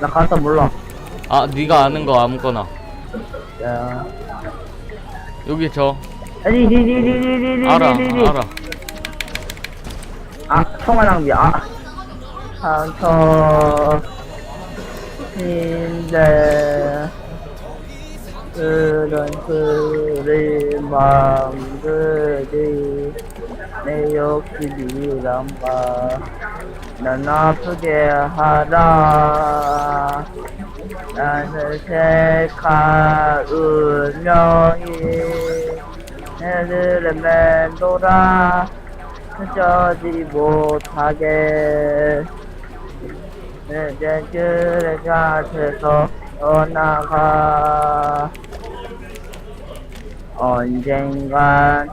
나 가서 몰라. 아 네가 아는 거 아무거나 야. 여기 저 아니, 리, 리, 리, 리, 리, 리, 알아. 알아 아, 총알 낭비, 아. 상처, 인데, 그런 그린 마음들이 내 욕심이란 바. 난 아프게 하라. 나는 색깔 운명이 애들의 멘도라 그저지 못하게 이제 그래 곁에서 떠나가 언젠간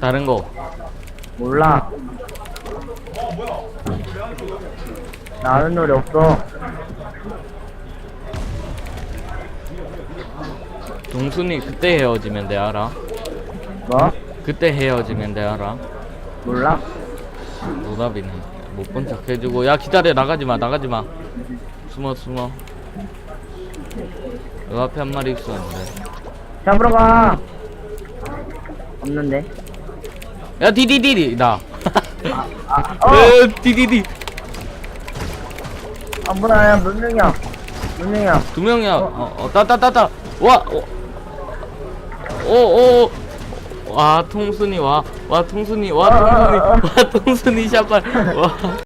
다른 거. 몰라. 나는 노래 없어. 동순이 그때 헤어지면 돼 알아? 뭐? 그때 헤어지면 돼 알아? 몰라? 노답이네. 못 본 척 해주고. 야 기다려. 나가지 마. 나가지 마. 숨어 숨어. 요 앞에 한 마리 있었는데. 잡으러 가 없는데 야 디디디디 나. 아, 어! 에, 디디디. 아 뭐야 몇 명이야? 몇 명이야? 두 명이야. 어어 따따따따. 와오오오 와 통순이 와와 통순이 와 통순이. 와 통순이 샷발. 와